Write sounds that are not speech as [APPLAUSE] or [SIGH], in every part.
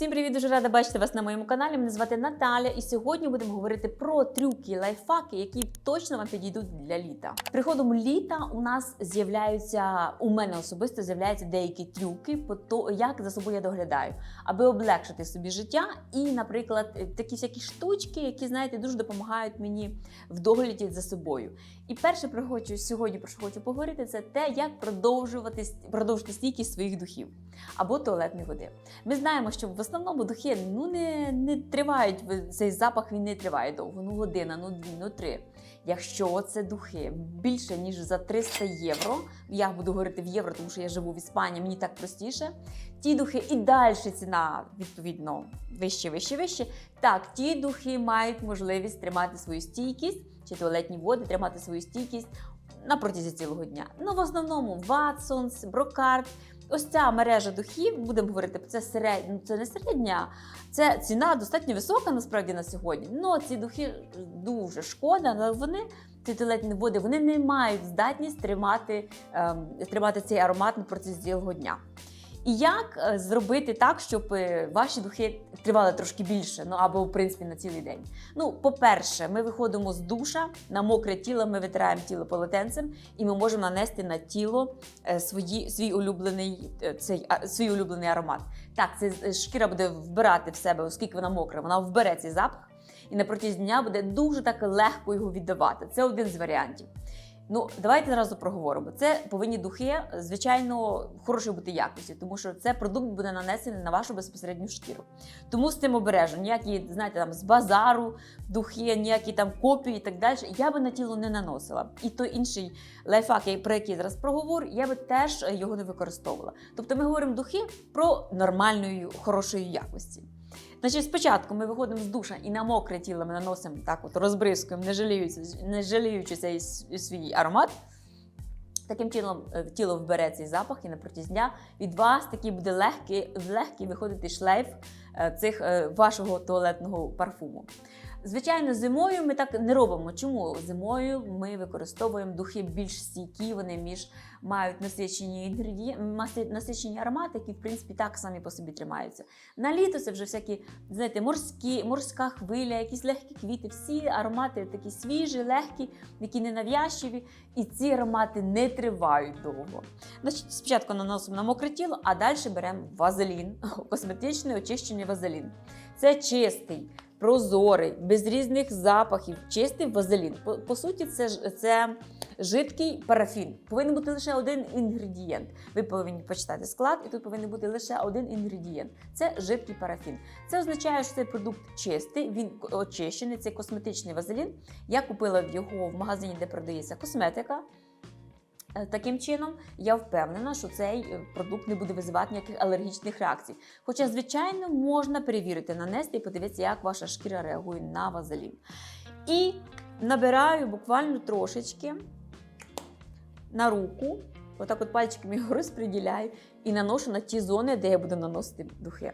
Всім привіт, дуже рада бачити вас на моєму каналі. Мене звати Наталя, і сьогодні будемо говорити про трюки, лайфхаки, які точно вам підійдуть для літа. Приходом літа у нас з'являються у мене особисто з'являються деякі трюки по то, як за собою я доглядаю, аби облегшити собі життя. І, наприклад, такі всякі штучки, які знаєте, дуже допомагають мені в догляді за собою. І перше, про хочу сьогодні про що хочу поговорити, це те, як продовжувати продовжити стійкість своїх духів або туалетної води. Ми знаємо, що в основному духи ну не, не тривають цей запах. Він не триває довго. Ну година, ну дві, ну три. Якщо це духи більше ніж за 300 євро, я буду говорити в євро, тому що я живу в Іспанії, мені так простіше. Ті духи і далі ціна відповідно вище, вище, вище. Так, ті духи мають можливість тримати свою стійкість чи туалетні води, тримати свою стійкість на протязі цілого дня. Ну в основному Ватсонс, Брокарт. Ось ця мережа духів, будемо говорити, це серед... ну, це не середня, це ціна достатньо висока насправді на сьогодні. Ну ці духи дуже шкода, але вони ці туалетні води вони не мають здатність тримати, ем, тримати цей аромат на протязі цілого дня. І як е, зробити так, щоб е, ваші духи тривали трошки більше, ну або в принципі на цілий день? Ну, по-перше, ми виходимо з душа на мокре тіло, ми витираємо тіло полотенцем, і ми можемо нанести на тіло е, свої, свій улюблений цей свій улюблений аромат. Так, це шкіра буде вбирати в себе, оскільки вона мокра, вона вбере цей запах, і на протязі дня буде дуже так легко його віддавати. Це один з варіантів. Ну, давайте зразу проговоримо. Це повинні духи, звичайно, хорошої бути якості, тому що це продукт буде нанесений на вашу безпосередню шкіру. Тому з цим обережно. Ніякі, знаєте, там з базару духи, ніякі там копії і так далі. Я би на тіло не наносила. І той інший лайфхак, про який зараз проговорю, я би теж його не використовувала. Тобто ми говоримо духи про нормальної, хорошої якості. Значить, спочатку ми виходимо з душа і на мокре тіло ми наносимо так, от розбризкуємо, не жаліючи, не жаліючи цей свій аромат. Таким чином е, тіло вбере цей запах, і на протязі дня від вас такий буде легкий, легкий виходити шлейф е, цих е, вашого туалетного парфуму. Звичайно, зимою ми так не робимо. Чому зимою ми використовуємо духи більш стійкі, вони між мають насичені інгредієнти, насичені аромати, які в принципі так самі по собі тримаються. На літо це вже всякі, знаєте, морські, морська хвиля, якісь легкі квіти. Всі аромати такі свіжі, легкі, які ненав'язчиві, і ці аромати не тривають довго. Значить, спочатку наносимо на мокре тіло, а далі беремо вазелін, [LAUGHS] косметичний очищений вазелін. Це чистий прозорий, без різних запахів, чистий вазелін. По, по суті, це це жидкий парафін. Повинен бути лише один інгредієнт. Ви повинні почитати склад, і тут повинен бути лише один інгредієнт. Це жидкий парафін. Це означає, що цей продукт чистий, він очищений, це косметичний вазелін. Я купила його в магазині, де продається косметика. Е, таким чином, я впевнена, що цей е, продукт не буде визивати ніяких алергічних реакцій. Хоча, звичайно, можна перевірити, нанести і подивитися, як ваша шкіра реагує на вазелін. І набираю буквально трошечки на руку, отак от пальчиками його [LAUGHS] розподіляю і наношу на ті зони, де я буду наносити духи.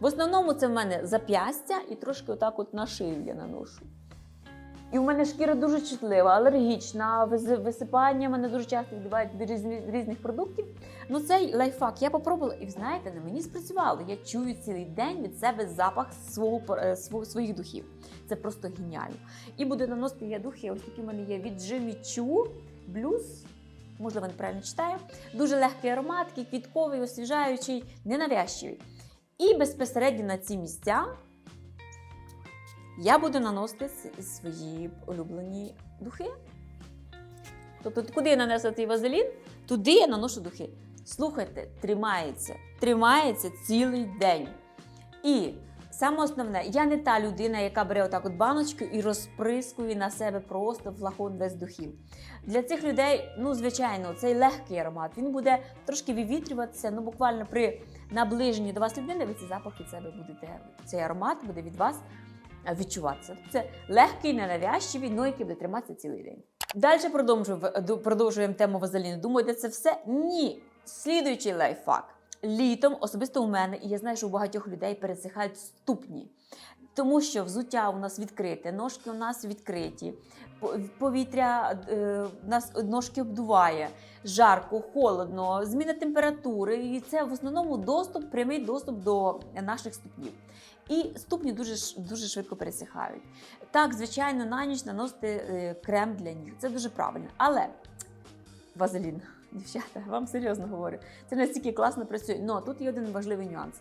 В основному це в мене зап'ястя і трошки отак от на шию я наношу. І в мене шкіра дуже чутлива, алергічна, висипання мене дуже часто відбувають від різних, продуктів. Ну цей лайфхак я попробувала, і знаєте, на мені спрацювало. Я чую цілий день від себе запах свого, е, своїх духів. Це просто геніально. І буду наносити я духи. Ось такі в мене є від Jimmy Choo Blues. Можливо, неправильно читаю. Дуже легкий аромат, такий квітковий, освіжаючий, ненавязчивий. І безпосередньо на ці місця я буду наносити свої улюблені духи. Тобто, куди я нанесла цей вазелін, туди я наношу духи. Слухайте, тримається, тримається цілий день. І саме основне, я не та людина, яка бере отак от баночку і розприскує на себе просто флакон без духів. Для цих людей, ну, звичайно, цей легкий аромат, він буде трошки вивітрюватися, ну буквально при наближенні до вас людини, ви ці запахи від себе будете, цей аромат буде від вас відчуватися. Це легкий, ненавязчивий, ну який буде триматися цілий день. Далі продовжуємо, продовжуємо тему вазеліну. Думаєте, це все? Ні. Слідуючий лайфхак. літом, особисто у мене, і я знаю, що у багатьох людей пересихають ступні. Тому що взуття у нас відкрите, ножки у нас відкриті, по- повітря е, нас ножки обдуває, жарко, холодно, зміна температури. І це в основному доступ, прямий доступ до наших ступнів. І ступні дуже, дуже швидко пересихають. Так, звичайно, на ніч наносити е, крем для ніг. Це дуже правильно. Але вазелін, дівчата, вам серйозно говорю, це настільки класно працює. Ну, тут є один важливий нюанс.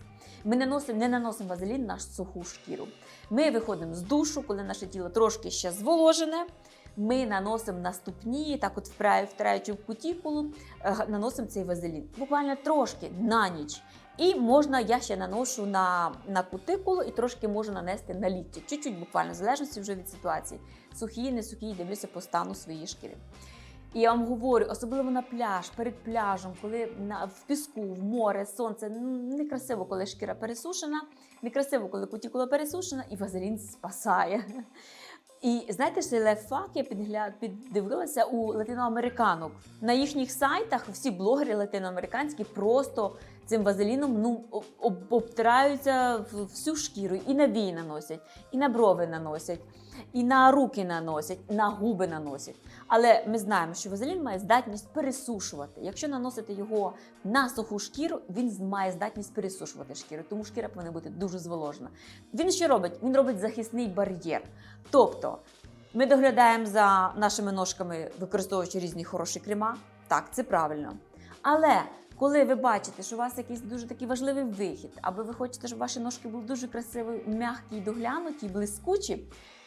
Ми не носимо, не наносимо вазелін на суху шкіру. Ми виходимо з душу, коли наше тіло трошки ще зволожене. Ми наносимо на ступні, так от втираючи в кутікулу, е, наносимо цей вазелін. Буквально трошки на ніч. І можна, я ще наношу на, на кутикулу і трошки можу нанести на лікті. Чуть-чуть буквально, в залежності вже від ситуації. Сухі, не сухі, дивлюся по стану своєї шкіри. І я вам говорю, особливо на пляж, перед пляжем, коли на, в піску, в море, сонце, некрасиво, коли шкіра пересушена, некрасиво, коли кутікула пересушена, і вазелін спасає. І знаєте, що лайфхак я підгля... піддивилася у латиноамериканок. На їхніх сайтах всі блогери латиноамериканські просто цим вазеліном ну, об- об- обтираються всю шкіру, і на вії наносять, і на брови наносять, і на руки наносять, на губи наносять. Але ми знаємо, що вазелін має здатність пересушувати. Якщо наносити його на суху шкіру, він має здатність пересушувати шкіру, тому шкіра повинна бути дуже зволожена. Він що робить? Він робить захисний бар'єр. Тобто ми доглядаємо за нашими ножками, використовуючи різні хороші крема. Так, це правильно. Але коли ви бачите, що у вас якийсь дуже такий важливий вихід, або ви хочете, щоб ваші ножки були дуже красиві, м'які, доглянуті, блискучі,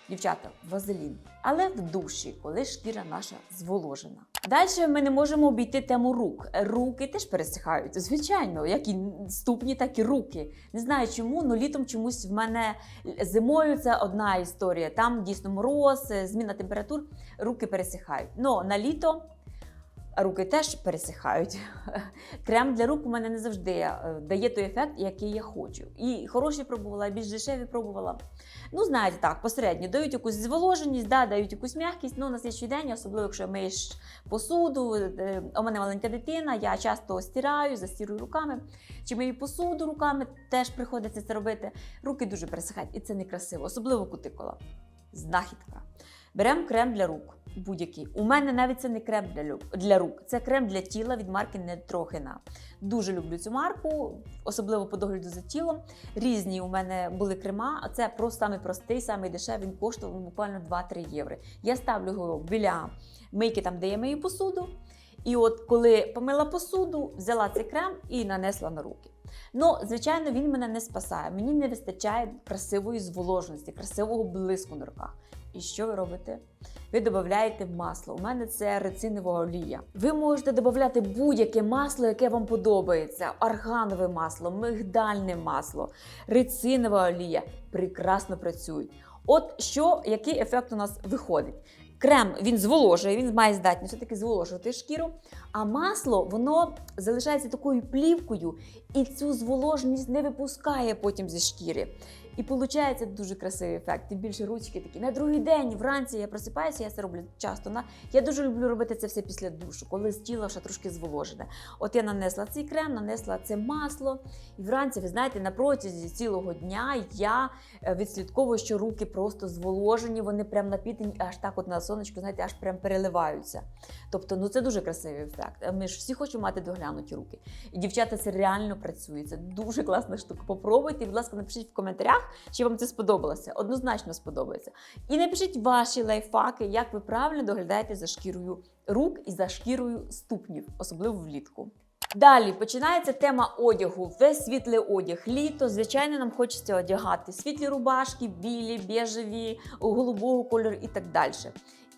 дівчата, вазелін. Але в душі, коли шкіра наша зволожена. Далі ми не можемо обійти тему рук. Руки теж пересихають, звичайно, як і ступні, так і руки. Не знаю чому, але літом чомусь в мене зимою це одна історія. Там дійсно мороз, е, зміна температур, руки пересихають. Ну на літо руки теж пересихають. [LAUGHS] Крем для рук у мене не завжди е, дає той ефект, який я хочу. І хороші пробувала, і більш дешеві пробувала. Ну, знаєте, так, посередньо дають якусь зволоженість, да, дають якусь м'якість. Ну, на слідчий день, особливо якщо миєш посуду. е, У мене маленька дитина, я часто стираю, застірую руками. Чи мию посуду руками, теж приходиться це робити. Руки дуже пересихають, і це некрасиво, особливо кутикула. Знахідка. Беремо крем для рук. Будь-який. У мене навіть це не крем для рук. Це крем для тіла від марки Нетрохина. Дуже люблю цю марку, особливо по догляду за тілом. Різні у мене були крема, а це просто самий простий, самий дешевий. Він коштував буквально 2-3 євро. Я ставлю його біля мийки, там, де я мию посуду. І от коли помила посуду, взяла цей крем і нанесла на руки. Ну, звичайно, він мене не спасає. Мені не вистачає красивої зволоженості, красивого блиску на руках. І що ви робите? Ви додаєте масло. У мене це рецинова олія. Ви можете додати будь-яке масло, яке вам подобається: арганове масло, мигдальне масло, рецинова олія. Прекрасно працюють. От що, який ефект у нас виходить? Крем він зволожує, він має здатність все-таки зволожувати шкіру. А масло воно залишається такою плівкою і цю зволоженість не випускає потім зі шкіри. І виходить дуже красивий ефект. Тим більше ручки такі. На другий день вранці я просипаюся, я це роблю часто. На... Я дуже люблю робити це все після душу, коли з тіла ще трошки зволожене. От я нанесла цей крем, нанесла це масло. І вранці, ви знаєте, на протязі цілого дня я е, відслідковую, що руки просто зволожені, вони прям напітані, аж так от на сонечку, знаєте, аж прям переливаються. Тобто, ну це дуже красивий ефект. Ми ж всі хочемо мати доглянуті руки. І дівчата, це реально працює. Це дуже класна штука. Попробуйте, будь ласка, напишіть в коментарях, чи вам це сподобалося. Однозначно сподобається. І напишіть ваші лайфхаки, як ви правильно доглядаєте за шкірою рук і за шкірою ступнів, особливо влітку. Далі починається тема одягу. Весь світлий одяг. Літо, звичайно, нам хочеться одягати світлі рубашки, білі, біжеві, голубого кольору і так далі.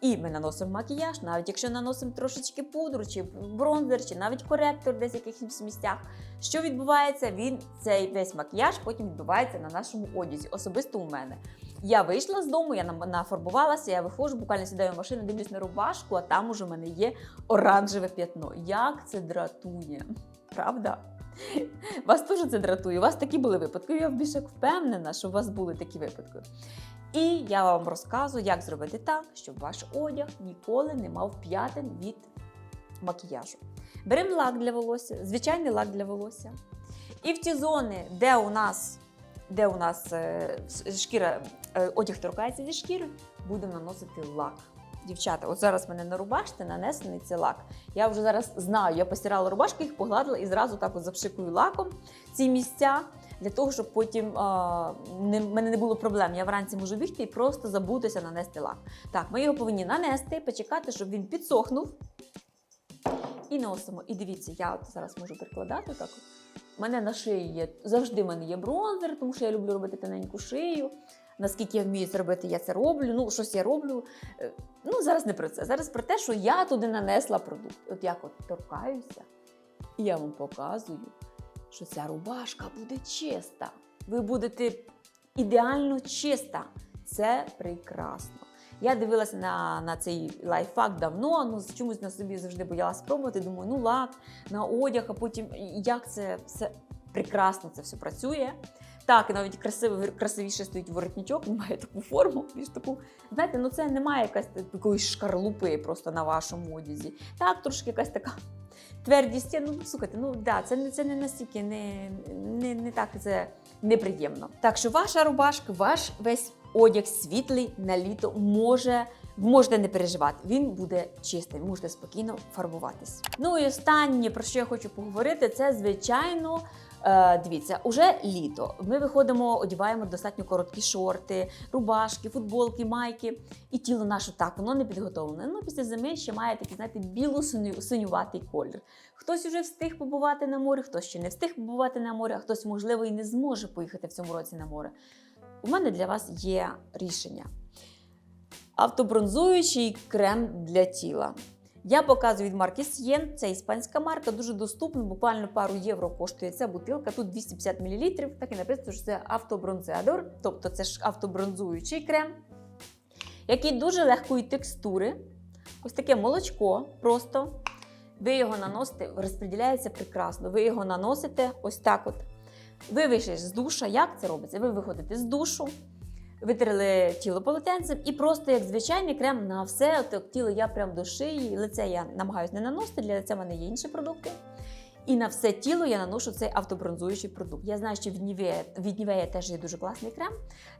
І ми наносимо макіяж, навіть якщо наносимо трошечки пудру, чи бронзер, чи навіть коректор десь в якихось місцях. Що відбувається? Він цей весь макіяж потім відбувається на нашому одязі, особисто у мене. Я вийшла з дому, я нафарбувалася, я виходжу, буквально сідаю в машину, дивлюсь на рубашку, а там уже в мене є оранжеве п'ятно. Як це дратує, правда? Вас теж це дратує. У вас такі були випадки. Я більше впевнена, що у вас були такі випадки. І я вам розказую, як зробити так, щоб ваш одяг ніколи не мав п'ятин від макіяжу. Беремо лак для волосся, звичайний лак для волосся. І в ті зони, де у нас, де у нас е, шкіра, е, одяг торкається зі шкіри, будемо наносити лак. Дівчата, от зараз мене на рубашці нанесений цей лак. Я вже зараз знаю, я постирала рубашки, їх погладила і зразу так от запшикую лаком ці місця для того, щоб потім а, не, мене не було проблем. Я вранці можу бігти і просто забутися нанести лак. Так, ми його повинні нанести, почекати, щоб він підсохнув. І носимо. І дивіться, я от зараз можу прикладати так. У мене на шиї є завжди в мене є бронзер, тому що я люблю робити тоненьку шию. Наскільки я вмію це робити, я це роблю. Ну, щось я роблю. Е, Ну, зараз не про це. Зараз про те, що я туди нанесла продукт. От як от торкаюся, і я вам показую, що ця рубашка буде чиста. Ви будете ідеально чиста. Це прекрасно. Я дивилася на, на цей лайфхак давно, ну чомусь на собі завжди боялася спробувати. Думаю, ну лак на одяг, а потім як це все прекрасно це все працює. Так, і навіть красивий, красивіше стоїть воротничок, він має таку форму, більш таку. Знаєте, ну це немає якась якоїсь шкарлупи просто на вашому одязі. Так, трошки якась така твердість. Ну, слухайте, ну да, це це не настільки не, не, не так це неприємно. Так що ваша рубашка, ваш весь одяг світлий на літо може. Можете не переживати, він буде чистий, можете спокійно фарбуватись. Ну і останнє, про що я хочу поговорити, це звичайно. Е, дивіться, уже літо. Ми виходимо, одягаємо достатньо короткі шорти, рубашки, футболки, майки. І тіло наше так, воно не підготовлене. Ну, після зими ще має такий, знаєте, біло-синюватий колір. Хтось уже встиг побувати на морі, хтось ще не встиг побувати на морі, а хтось, можливо, і не зможе поїхати в цьому році на море. У мене для вас є рішення. Автобронзуючий крем для тіла. Я показую від марки Sien, це іспанська марка, дуже доступна, буквально пару євро коштує ця бутилка. Тут 250 мл, так і написано, що це автобронзеадор, тобто це ж автобронзуючий крем, який дуже легкої текстури. Ось таке молочко просто. Ви його наносите, розподіляється прекрасно. Ви його наносите ось так от. Ви вийшли з душа. Як це робиться? Ви виходите з душу, витерли тіло полотенцем і просто як звичайний крем на все от, тіло я прям до шиї, лице я намагаюся не наносити, для лиця в мене є інші продукти. І на все тіло я наношу цей автобронзуючий продукт. Я знаю, що від Nivea, від Nivea теж є дуже класний крем,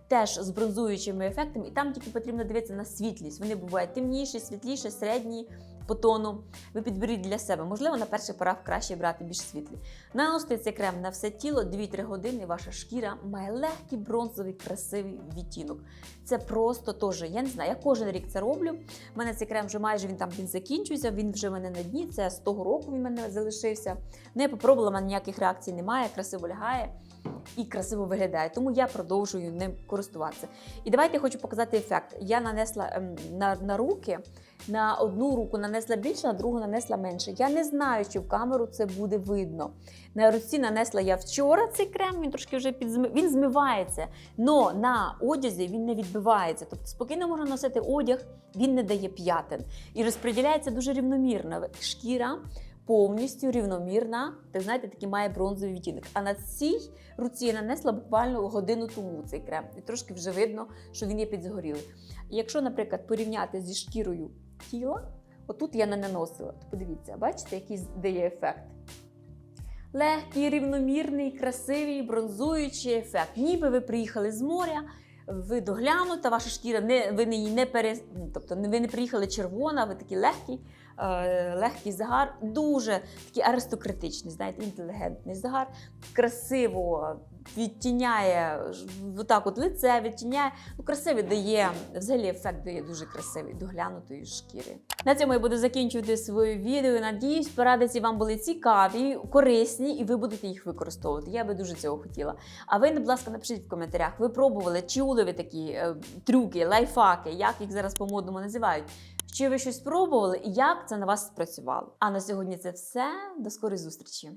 теж з бронзуючими ефектами, і там тільки потрібно дивитися на світлість. Вони бувають темніші, світліші, середні по тону. Ви підберіть для себе. Можливо, на перших порах краще брати більш світлі. Наносите цей крем на все тіло 2-3 години. Ваша шкіра має легкий бронзовий красивий відтінок. Це просто теж. Я не знаю, я кожен рік це роблю. У мене цей крем вже майже він там він закінчується. Він вже в мене на дні. Це з того року він в мене залишився. Ну, я попробувала, в мене ніяких реакцій немає, красиво лягає і красиво виглядає. Тому я продовжую ним користуватися. І давайте я хочу показати ефект. Я нанесла ем, на, на руки. На одну руку нанесла більше, на другу нанесла менше. Я не знаю, чи в камеру це буде видно. На руці нанесла я вчора цей крем, він трошки вже підзми... він змивається, але на одязі він не відбивається. Тобто спокійно можна носити одяг, він не дає п'ятин. І розподіляється дуже рівномірно. Шкіра повністю рівномірна, так знаєте, такий має бронзовий відтінок. А на цій руці я нанесла буквально годину тому цей крем. І трошки вже видно, що він є підзгорілий. Якщо, наприклад, порівняти зі шкірою тіла, отут я не наносила. То подивіться, бачите, який дає ефект. Легкий, рівномірний, красивий, бронзуючий ефект. Ніби ви приїхали з моря, ви доглянута, ваша шкіра не ви не не пере, тобто ви не приїхали червона, ви такий легкий, легкий загар, дуже такий аристократичний, знаєте, інтелігентний загар, красиво відтіняє отак от лице, відтіняє. Ну, красивий дає, взагалі ефект дає дуже красивий, доглянутої шкіри. На цьому я буду закінчувати своє відео. Надіюсь, поради ці вам були цікаві, корисні, і ви будете їх використовувати. Я би дуже цього хотіла. А ви, будь ласка, напишіть в коментарях, ви пробували, чули ви такі е, трюки, лайфхаки, як їх зараз по-модному називають. Чи ви щось пробували і як це на вас спрацювало? А на сьогодні це все. До скорої зустрічі!